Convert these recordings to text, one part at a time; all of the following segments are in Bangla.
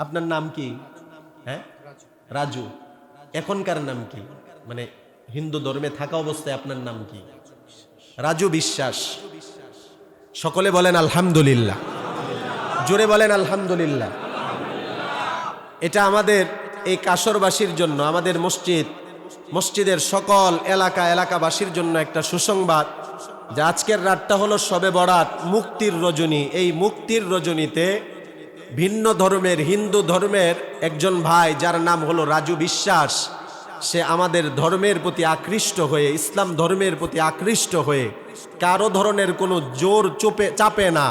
আপনার নাম কি? হ্যাঁ? রাজু। এখনকার নাম কি? মানে হিন্দু ধর্মে থাকা অবস্থায় আপনার নাম কি? রাজু বিশ্বাস। সকলে বলেন আলহামদুলিল্লাহ। জোরে বলেন আলহামদুলিল্লাহ। এটা আমাদের এই কাসরবাসীর জন্য, আমাদের মসজিদ, মসজিদের সকল এলাকা, এলাকাবাসীর জন্য একটা সুসংবাদ যে আজকের রাতটা হলো সবে বরাত মুক্তির রজনী। এই মুক্তির রজনীতে ভিন্ন ধর্মের, হিন্দু ধর্মের একজন ভাই যার নাম হলো রাজু বিশ্বাস, সে আমাদের ধর্মের প্রতি আকৃষ্ট হয়ে, ইসলাম ধর্মের প্রতি আকৃষ্ট হয়ে কারও ধরনের কোনো জোর চোপে, চাপে না,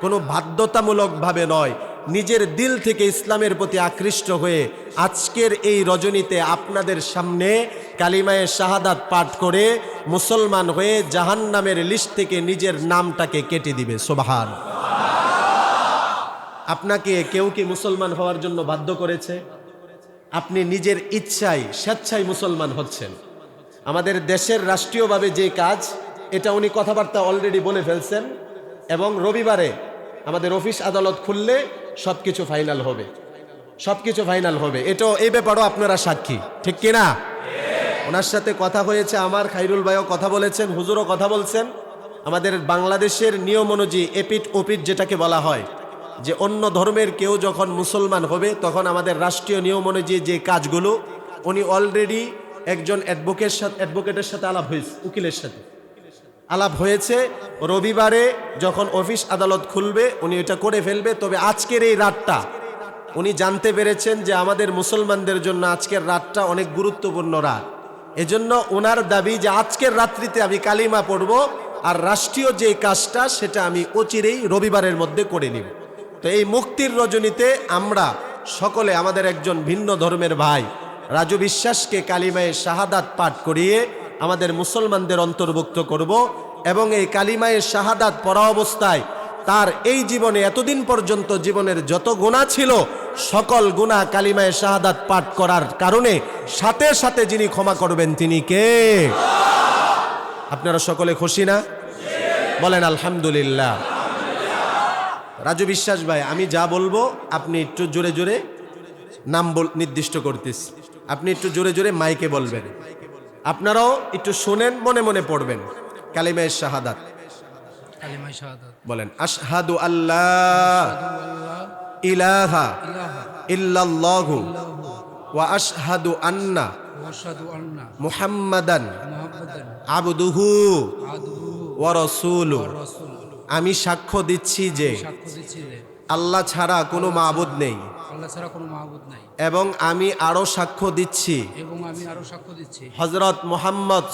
কোনো বাধ্যতামূলকভাবে নয়, নিজের দিল থেকে ইসলামের প্রতি আকৃষ্ট হয়ে আজকের এই রজনীতে আপনাদের সামনে কালিমায়ে শাহাদাত পাঠ করে মুসলমান হয়ে জাহান্নামের লিস্ট থেকে নিজের নামটাকে কেটে দিবে। সোবাহান। আপনাকে কেউ কি মুসলমান হওয়ার জন্য বাধ্য করেছে? আপনি নিজের ইচ্ছায়, স্বেচ্ছায় মুসলমান হচ্ছেন। আমাদের দেশের রাষ্ট্রীয়ভাবে যে কাজ, এটা উনি কথাবার্তা অলরেডি বলে ফেলছেন এবং রবিবারে আমাদের অফিস আদালত খুললে সব কিছু ফাইনাল হবে। সব কিছু ফাইনাল হবে। এটাও এই ব্যাপারও আপনারা সাক্ষী। ঠিক কিনা ওনার সাথে কথা হয়েছে আমার, খাইরুল ভাইও কথা বলেছেন, হুজুরও কথা বলছেন। আমাদের বাংলাদেশের নিয়ম অনুযায়ী এপিট ওপিট যেটাকে বলা হয় যে অন্য ধর্মের কেউ যখন মুসলমান হবে, তখন আমাদের রাষ্ট্রীয় নিয়ম অনুযায়ী যে কাজগুলো, উনি অলরেডি একজন অ্যাডভোকেট সাথে অ্যাডভোকেটের সাথে আলাপ হয়েছে, উকিলের সাথে। আলাপ হয়েছে, রবিবারে যখন অফিস আদালত খুলবে, উনি এটা করে ফেলবে। তবে আজকের এই রাতটা, উনি জানতে পেরেছেন যে আমাদের মুসলমানদের জন্য আজকের রাতটা অনেক গুরুত্বপূর্ণ রাত। এজন্য ওনার দাবি যে আজকের রাত্রিতে আমি কালিমা পড়ব, আর রাষ্ট্রীয় যে কাজটা, সেটা আমি অচিরেই রবিবারের মধ্যে করে নিব। তো এই মুক্তির রজনীতে আমরা সকলে আমাদের একজন ভিন্ন ধর্মের ভাই, রাজু বিশ্বাসকে কালিমায়ে শাহাদাত পাঠ করিয়ে আমাদের মুসলমানদের অন্তর্ভুক্ত করব এবং এই কালিমায়ে শাহাদাত পড়া অবস্থায় তার এই জীবনে এতদিন পর্যন্ত জীবনের যত গুণা ছিল, সকল গুণা কালিমায়ে শাহাদাত পাঠ করার কারণে সাথে সাথে যিনি ক্ষমা করবেন তিনি কে? আপনারা সকলে খুশি না? বলেন আলহামদুলিল্লাহ। রাজু বিশ্বাস ভাই আমি যা বলব আপনি একটু জোরে জোরে নাম বল নির্দিষ্ট করতেছি। আপনি একটু জোরে জোরে মাইকে বলবেন। আপনারাও একটু শোনেন মনে মনে পড়বেন। কালিমায়ের শাহাদাত। বলেন আশহাদু আল্লাহ ইলাহা ইল্লাল্লাহু ওয়া আশহাদু আন্না মুহাম্মাদান আবদুহু ওয়া রাসূলু রাসূল আমি সাক্ষ্য দিচ্ছি যে আল্লাহ ছাড়া কোনো মাহবুদ নাই। এবং আমি আরও সাক্ষ্য দিচ্ছি। এবং আমি আরও সাক্ষ্য দিচ্ছি। হজরত মোহাম্মদ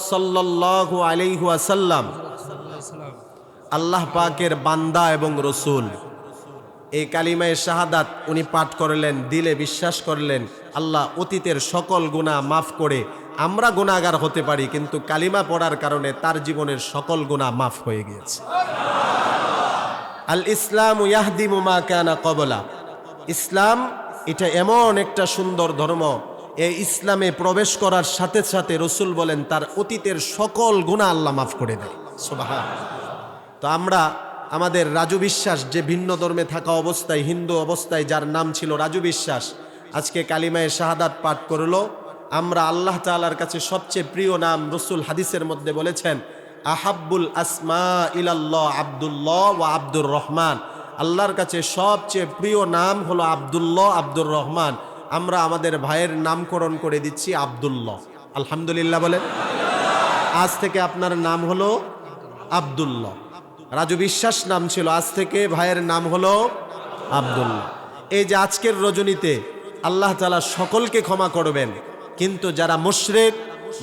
আল্লাহ পাকের বান্দা এবং রসুল। এই কালিমায় শাহাদাত উনি পাঠ করলেন দিলে বিশ্বাস করলেন আল্লাহ অতীতের সকল গুণা মাফ করে আমরা গুণাগার হতে পারি কিন্তু কালিমা পড়ার কারণে তার জীবনের সকল গুণা মাফ হয়ে গিয়েছে। আল ইসলাম ইয়াহদিমু মা কানা কবলা। ইসলাম, এটা এমন একটা সুন্দর ধর্ম। এই ইসলামে প্রবেশ করার সাথে সাথে রসুল বলেন, তার অতীতের সকল গুণা আল্লাহ মাফ করে দেয়। তো আমরা, আমাদের রাজু বিশ্বাস যে ভিন্ন ধর্মে থাকা অবস্থায়, হিন্দু অবস্থায়, যার নাম ছিল রাজু বিশ্বাস, আজকে কালিমায়ে শাহাদাত পাঠ করল। আমরা আল্লাহ তাআলার কাছে সবচেয়ে প্রিয় নাম রসুল হাদিসের মধ্যে বলেছেন আহাব্বুল আসমা ইলাল্লাহ আব্দুল্লাহ ও আব্দুর রহমান। আল্লাহর কাছে সবচেয়ে প্রিয় নাম হলো আব্দুল্লাহ আব্দুর রহমান। আমরা আমাদের ভাইয়ের নামকরণ করে দিচ্ছি আব্দুল্লাহ। আলহামদুলিল্লাহ বলেন। আজ থেকে আপনার নাম হলো আব্দুল্লাহ। রাজু বিশ্বাস নাম ছিল, আজ থেকে ভাইয়ের নাম হলো আব্দুল্লাহ। এই যে আজকের রজনীতে আল্লাহ তালা সকলকে ক্ষমা করবেন, কিন্তু যারা মুশরেক,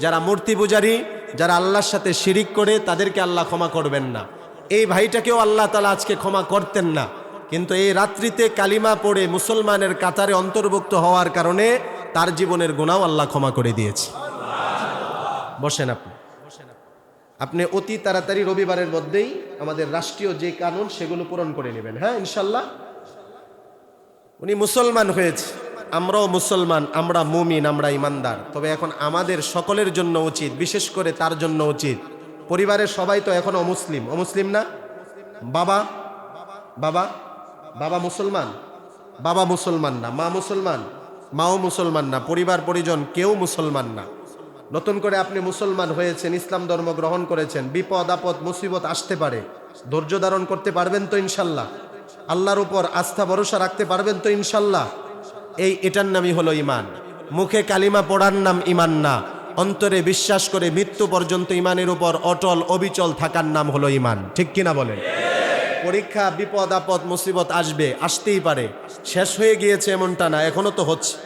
যারা মূর্তি পূজারী যারা আল্লাহর সাথে শিরিক করে, তাদেরকে আল্লাহ ক্ষমা করবেন না। এই ভাইটাকেও আল্লাহ তালা আজকে ক্ষমা করতেন না। কিন্তু এই রাত্রিতে কালিমা পড়ে মুসলমানের কাতারে অন্তর্ভুক্ত হওয়ার কারণে তার জীবনের গুণাও আল্লাহ ক্ষমা করে দিয়েছে। বসেন আপনি। আপনি অতি তাড়াতাড়ি রবিবারের মধ্যেই আমাদের রাষ্ট্রীয় যে কানুন, সেগুলো পূরণ করে নেবেন। হ্যাঁ ইনশাল্লাহ উনি মুসলমান হয়েছে। আমরাও মুসলমান, আমরা মুমিন, আমরা ইমানদার। তবে এখন আমাদের সকলের জন্য উচিত, বিশেষ করে তার জন্য উচিত। পরিবারের সবাই তো এখন অমুসলিম। অমুসলিম না? বাবা? বাবা? বাবা মুসলমান? বাবা মুসলমান না, মা মুসলমান? মাও মুসলমান না, পরিবার, পরিজন কেউ মুসলমান না। নতুন করে আপনি মুসলমান হয়েছেন, ইসলাম ধর্ম গ্রহণ করেছেন, বিপদ, আপদ, মুসিবত আসতে পারে। ধৈর্য ধারণ করতে পারবেন তো ইনশাল্লাহ। আল্লাহর উপর আস্থা, ভরসা রাখতে পারবেন তো ইনশাল্লাহ। এই এটার নামই হলো ইমান মুখে কালিমা পড়ার নাম ইমান না। অন্তরে বিশ্বাস করে মৃত্যু পর্যন্ত ইমানের উপর অটল, অবিচল থাকার নাম হলো ইমান ঠিক কিনা বলেন? পরীক্ষা, বিপদ, আপদ, মুসিবত আসবে, আসতেই পারে। শেষ হয়ে গিয়েছে এমনটা না, এখনও তো হচ্ছে।